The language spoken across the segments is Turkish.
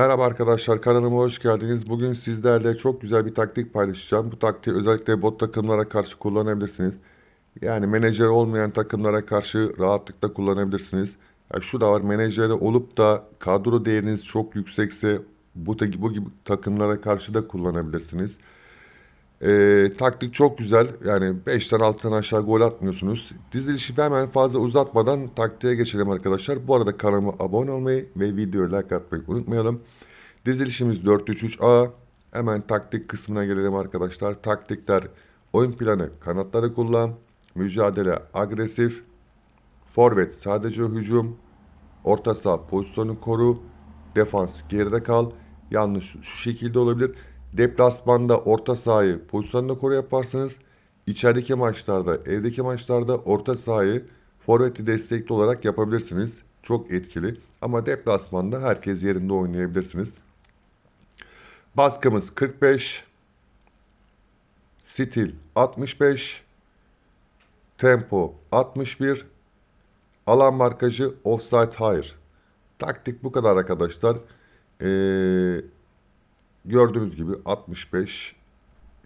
Merhaba arkadaşlar kanalıma hoş geldiniz. Bugün sizlerle çok güzel bir taktik paylaşacağım. Bu taktiği özellikle bot takımlara karşı kullanabilirsiniz. Yani menajer olmayan takımlara karşı rahatlıkla kullanabilirsiniz. Ya şu da var menajeri olup da kadro değeriniz çok yüksekse bu, bu gibi takımlara karşı da kullanabilirsiniz. Ee, taktik çok güzel. Yani 5'ten 6'dan aşağı gol atmıyorsunuz. Dizilişi hemen fazla uzatmadan taktiğe geçelim arkadaşlar. Bu arada kanalıma abone olmayı ve videoya like atmayı unutmayalım. Dizilişimiz 4-3-3-A. Hemen taktik kısmına gelelim arkadaşlar. Taktikler oyun planı kanatları kullan. Mücadele agresif. Forvet sadece hücum. Orta saha pozisyonu koru. Defans geride kal. Yanlış şu şekilde olabilir. Deplasmanda orta sahayı pozisyonda koru yaparsınız. İçerideki maçlarda, evdeki maçlarda orta sahayı forveti destekli olarak yapabilirsiniz. Çok etkili. Ama deplasmanda herkes yerinde oynayabilirsiniz. Baskımız 45. Stil 65. Tempo 61. Alan markajı offside hayır. Taktik bu kadar arkadaşlar. Ee, gördüğünüz gibi 65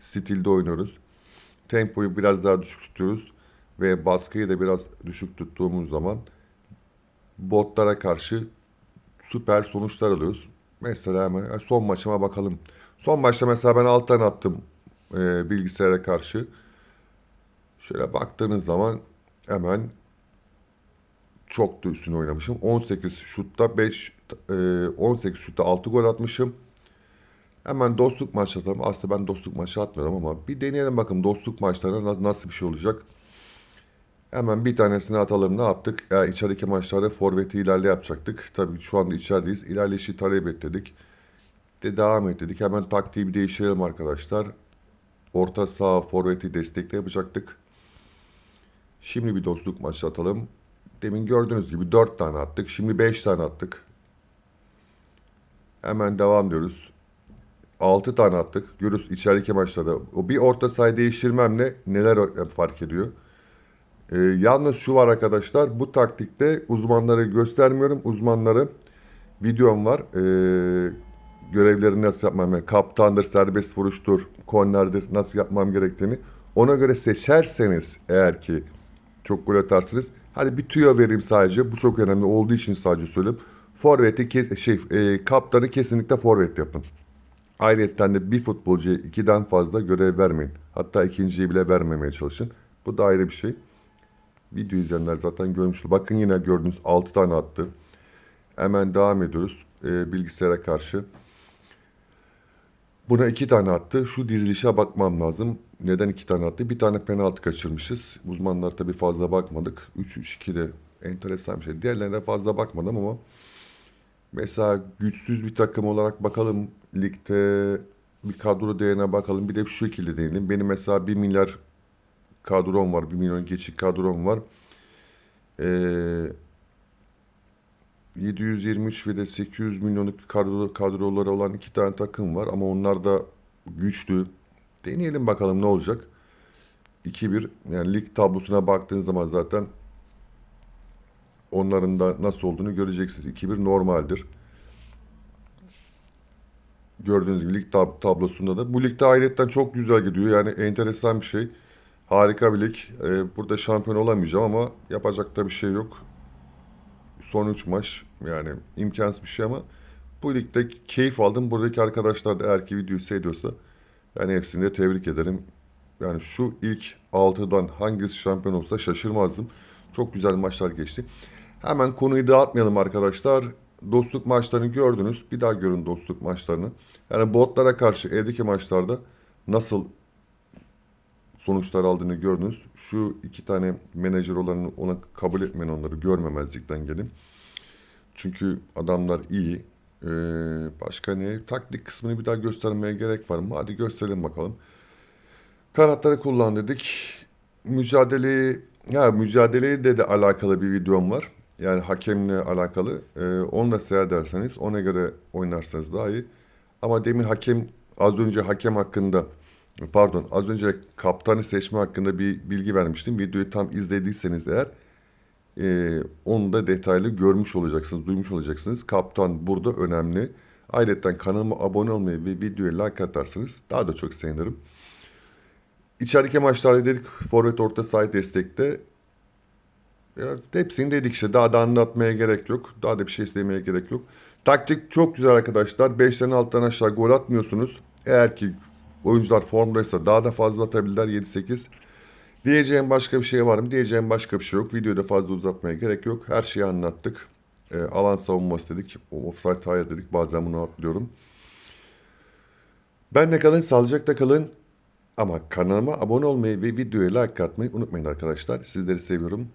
stilde oynuyoruz. Tempoyu biraz daha düşük tutuyoruz. Ve baskıyı da biraz düşük tuttuğumuz zaman botlara karşı süper sonuçlar alıyoruz. Mesela hemen son maçıma bakalım. Son maçta mesela ben alttan attım e, bilgisayara karşı. Şöyle baktığınız zaman hemen çok da üstüne oynamışım. 18 şutta 5 e, 18 şutta 6 gol atmışım. Hemen dostluk maçı atalım. Aslında ben dostluk maçı atmıyorum ama bir deneyelim bakın dostluk maçlarında na- nasıl bir şey olacak. Hemen bir tanesini atalım. Ne yaptık? Ya içerideki maçlarda forveti ilerle yapacaktık. Tabii şu anda içerideyiz. İlerleyişi talep et dedik. De devam et dedik. Hemen taktiği bir değiştirelim arkadaşlar. Orta saha forveti destekle yapacaktık. Şimdi bir dostluk maçı atalım. Demin gördüğünüz gibi 4 tane attık. Şimdi 5 tane attık. Hemen devam diyoruz. 6 tane attık. Görürüz içerideki maçlarda. O bir orta sayı değiştirmemle neler fark ediyor. Ee, yalnız şu var arkadaşlar. Bu taktikte uzmanları göstermiyorum. Uzmanları videom var. Ee, görevleri nasıl yapmam yani kaptandır, serbest vuruştur, kornerdir nasıl yapmam gerektiğini ona göre seçerseniz eğer ki çok gol atarsınız. Hadi bir tüyo vereyim sadece. Bu çok önemli olduğu için sadece söyleyeyim. Forvet'i şey e, kaptanı kesinlikle forvet yapın. Ayrıca de bir futbolcuya ikiden fazla görev vermeyin. Hatta ikinciyi bile vermemeye çalışın. Bu da ayrı bir şey. Video izleyenler zaten görmüştür. Bakın yine gördüğünüz 6 tane attı. Hemen devam ediyoruz e, bilgisayara karşı. Buna iki tane attı. Şu dizilişe bakmam lazım. Neden iki tane attı? Bir tane penaltı kaçırmışız. Uzmanlar tabii fazla bakmadık. 3-3-2 de enteresan bir şey. Diğerlerine fazla bakmadım ama mesela güçsüz bir takım olarak bakalım. Ligde bir kadro değerine bakalım. Bir de şu şekilde değinelim. Benim mesela 1 milyar kadrom var. 1 milyon geçik kadrom var. Ee, 723 ve de 800 milyonluk kadro, kadroları olan iki tane takım var ama onlar da güçlü. Deneyelim bakalım ne olacak. 2-1 yani lig tablosuna baktığın zaman zaten onların da nasıl olduğunu göreceksiniz. 2-1 normaldir. Gördüğünüz gibi lig tab- tablosunda da. Bu ligde ayrıca çok güzel gidiyor. Yani enteresan bir şey. Harika bir lig. Ee, burada şampiyon olamayacağım ama yapacak da bir şey yok. Son 3 maç yani imkansız bir şey ama bu ligde keyif aldım. Buradaki arkadaşlar da eğer ki videoyu seyrediyorsa yani hepsini de tebrik ederim. Yani şu ilk 6'dan hangisi şampiyon olsa şaşırmazdım. Çok güzel maçlar geçti. Hemen konuyu dağıtmayalım arkadaşlar. Dostluk maçlarını gördünüz. Bir daha görün dostluk maçlarını. Yani botlara karşı evdeki maçlarda nasıl sonuçlar aldığını gördünüz. Şu iki tane menajer olanı ona kabul etmeyin onları görmemezlikten gelin. Çünkü adamlar iyi. Ee, başka ne? Taktik kısmını bir daha göstermeye gerek var mı? Hadi gösterelim bakalım. Kanatları kullan dedik. Mücadeleyi ya mücadeleyi de de alakalı bir videom var. Yani hakemle alakalı. Ee, onu da seyrederseniz ona göre oynarsanız daha iyi. Ama demin hakem az önce hakem hakkında pardon az önce kaptanı seçme hakkında bir bilgi vermiştim. Videoyu tam izlediyseniz eğer e, onu da detaylı görmüş olacaksınız, duymuş olacaksınız. Kaptan burada önemli. Ayrıca kanalıma abone olmayı ve videoya like atarsanız daha da çok sevinirim. İçerideki maçlarda dedik forvet orta saha destekte. Ya, hepsini dedik işte daha da anlatmaya gerek yok. Daha da bir şey demeye gerek yok. Taktik çok güzel arkadaşlar. 5'ten alttan aşağı gol atmıyorsunuz. Eğer ki oyuncular formdaysa daha da fazla atabilirler 7-8. Diyeceğim başka bir şey var mı? Diyeceğim başka bir şey yok. Videoda fazla uzatmaya gerek yok. Her şeyi anlattık. E, alan savunması dedik. Offside hayır dedik. Bazen bunu atlıyorum. Ben de kalın, sağlıcakla kalın. Ama kanalıma abone olmayı ve videoya like atmayı unutmayın arkadaşlar. Sizleri seviyorum.